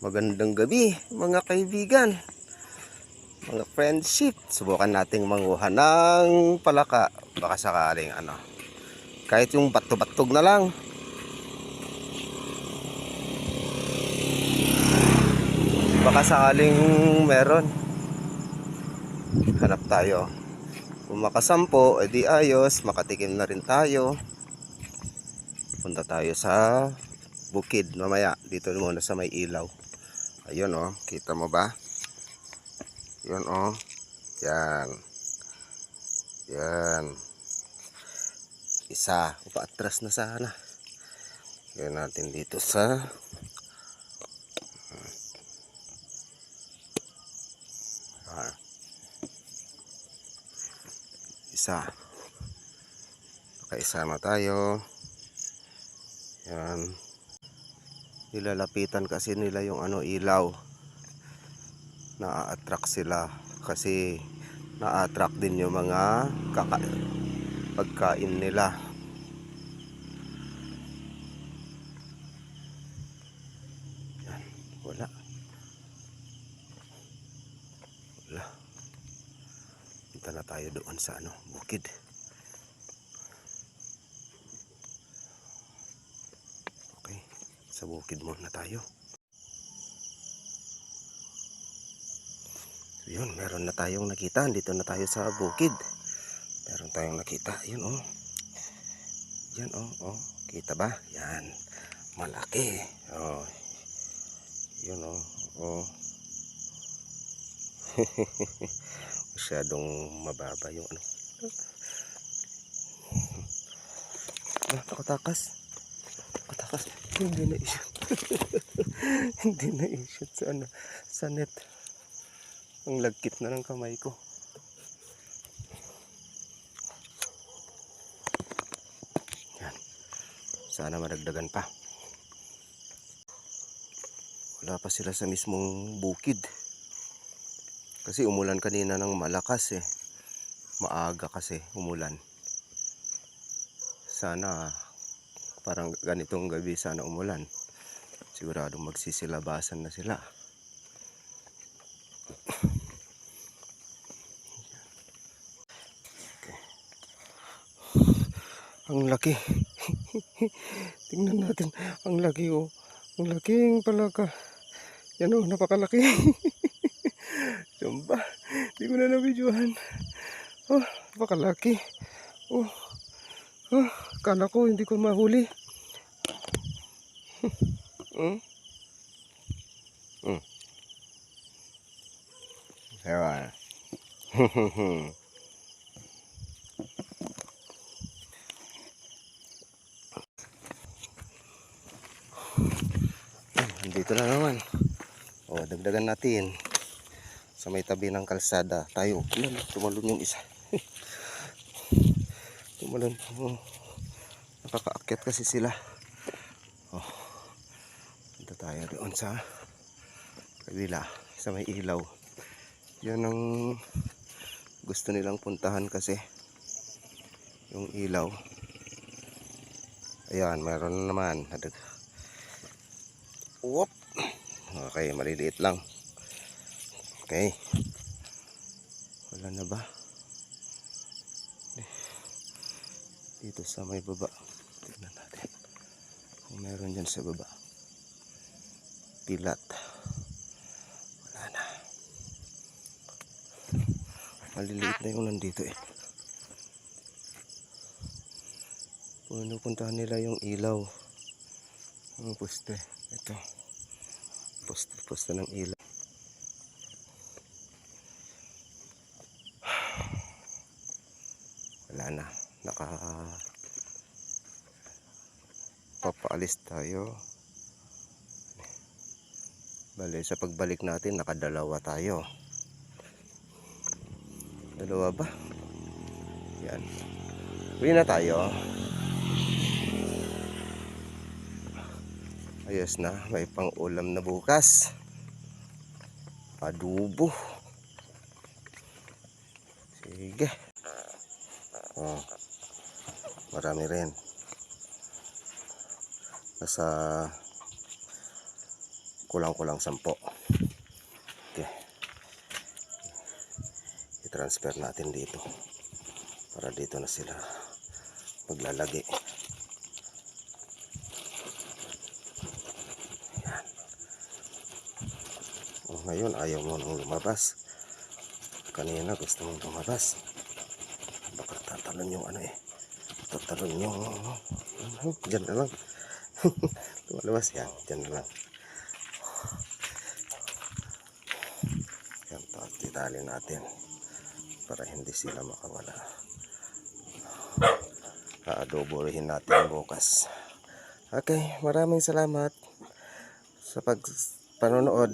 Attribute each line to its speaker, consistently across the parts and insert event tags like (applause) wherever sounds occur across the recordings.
Speaker 1: Magandang gabi mga kaibigan. Mga friendship. Subukan nating manguha ng palaka. Baka sakaling ano Kahit yung bato-batog na lang. Baka sakaling meron. Hanap tayo. Kung makasampo, edi ayos. Makatikim na rin tayo. Punta tayo sa bukid mamaya. Dito muna sa may ilaw ayun oh. Kita mo ba? Yun oh. Yan. Yan. Isa. Paatras na sana. Yan natin dito sa ah. isa. Nakaisama tayo. Yan nilalapitan kasi nila yung ano ilaw. Na-attract sila kasi na-attract din yung mga kaka pagkain nila. Yan wala. Wala. Punta na tayo doon sa ano bukid sa bukid muna tayo. Yun, meron na tayong nakita. Dito na tayo sa bukid. Meron tayong nakita. Yun, oh. Yan, oh, oh. Kita ba? Yan. Malaki. Oh. Yun, oh. Oh. (laughs) Masyadong mababa yung ano. (laughs) Ah, takatakas. Takatakas. Hindi na isot. (laughs) Hindi na isot sa ano. Sa net. Ang lagkit na ng kamay ko. Yan. Sana madagdagan pa. Wala pa sila sa mismong bukid. Kasi umulan kanina ng malakas eh. Maaga kasi umulan. Sana parang ganitong gabi sana umulan. Sigurado magsisilabasan na sila. Okay. Ang laki. (laughs) Tingnan natin. Ang laki oh. Ang laking palaka. Yan oh, napakalaki. (laughs) Jumba. Hindi ko na nabidyohan. Oh, napakalaki. Oh. Oh, kala ko hindi ko mahuli. Hmm? Hmm. Ewan. (laughs) Dito na naman. O, dagdagan natin. Sa may tabi ng kalsada. Tayo. Tumalon yung isa. (laughs) tumalon. Oh. Nakakaakyat kasi sila. Oh. Punta tayo doon sa kabila. Sa may ilaw. Yan ang gusto nilang puntahan kasi. Yung ilaw. Ayan, meron na naman. Adag. Whoop. Okay, maliliit lang. Okay. Wala na ba? Dito sa may baba. Meron dyan sa baba. Pilat. Wala na. Maliliit na yung nandito eh. Punupuntahan nila yung ilaw. Ang poste. Ito. Poste, poste ng ilaw. Wala na. Naka papaalis tayo. Bale, sa pagbalik natin, nakadalawa tayo. Dalawa ba? Yan. Uwi na tayo. Ayos na, may pang ulam na bukas. Adobo. Sige. Oh. Marami rin. Nasa Kulang-kulang sampo. Okay. I-transfer natin dito. Para dito na sila maglalagay. Oh, ngayon ayaw mo nang lumabas. Kanina gusto mong lumabas. Baka tatalon yung ano eh. Tatalon yung... Diyan na lang. Lumalabas yan. Diyan na lang. Yan, titali natin para hindi sila makawala. Aadoborehin natin bukas. Okay, maraming salamat sa pag panonood.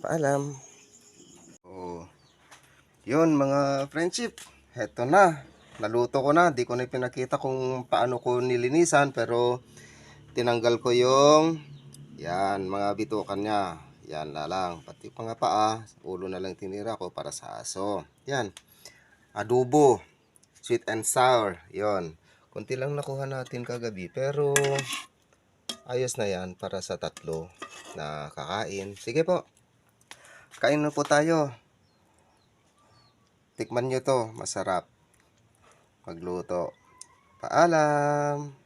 Speaker 1: Paalam. Oh. Yun mga friendship. Heto na. Naluto ko na. Di ko na pinakita kung paano ko nilinisan pero tinanggal ko yung yan mga bitukan niya. Yan na lang. Pati pa nga paa. Ulo na lang tinira ko para sa aso. Yan. Adobo. Sweet and sour. Yon. Kunti lang nakuha natin kagabi. Pero ayos na yan para sa tatlo na kakain. Sige po. Kain na po tayo. Tikman nyo to. Masarap. Magluto. Paalam.